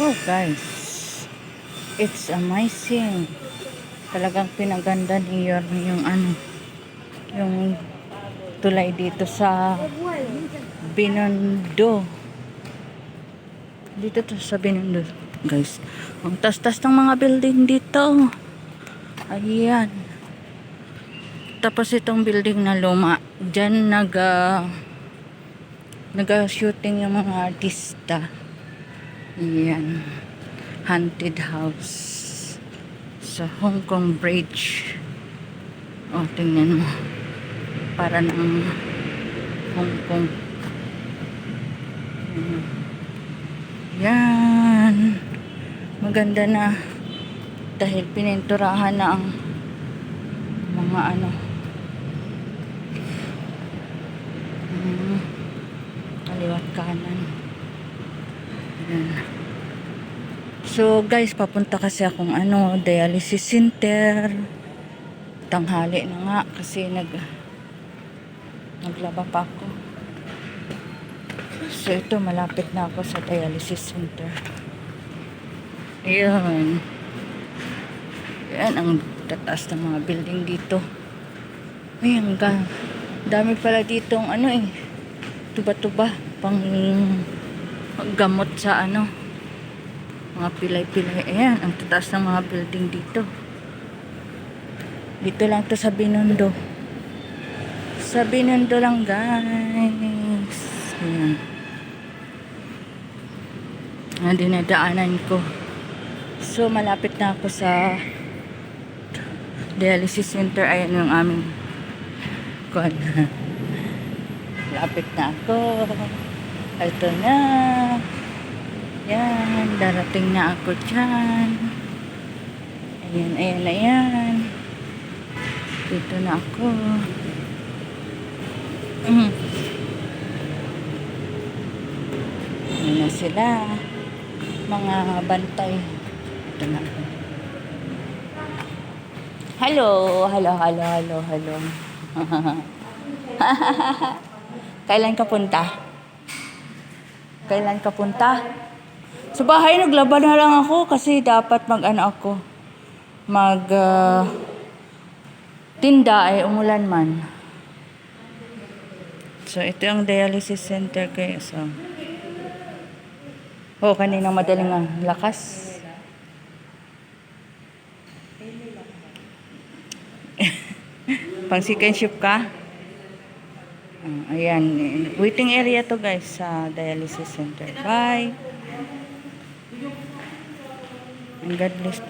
Wow guys, it's amazing. Talagang pinaganda ni yung ano, yung tulay dito sa Binondo. Dito to sa Binondo. Guys, ang tas-tas ng mga building dito. Ayan. Tapos itong building na luma, dyan nag, ah, nag-shooting yung mga artista. Ayan. Haunted house. Sa Hong Kong Bridge. O, tingnan mo. Para ng Hong Kong. Yan. Maganda na. Dahil pininturahan na ang mga ano. Hmm. Kaliwat kanan. Ayan. So guys, papunta kasi akong ano, dialysis center. Tanghali na nga kasi nag naglaba pa ako. So ito, malapit na ako sa dialysis center. Ayan. Ayan ang tataas ng mga building dito. Ayan ka. Dami pala ditong ano eh. Tuba-tuba. Pang gamot sa ano. Mga pilay-pilay. Ayan, ang tataas ng mga building dito. Dito lang to sa Binondo. Sa Binondo lang guys. Ayan. Ang dinadaanan ko. So, malapit na ako sa dialysis center. Ayan yung aming kwan. Lapit na ako. Ito na. Yan. Darating na ako dyan. Ayan, ayan, ayan. Dito na ako. Mm. Ayan na sila. Mga bantay. Ito na ako. Hello, hello, hello, hello, hello. Kailan ka punta? Kailan ka punta? Sa bahay, naglaban na lang ako kasi dapat mag-ano ako. Mag... ah, tinda ay umulan man. So, ito yung dialysis center kayo. So, oh, kaninang madaling ang lakas. Pang second shift ka? Ah, ayan. Waiting area to guys sa dialysis center. Bye. And God bless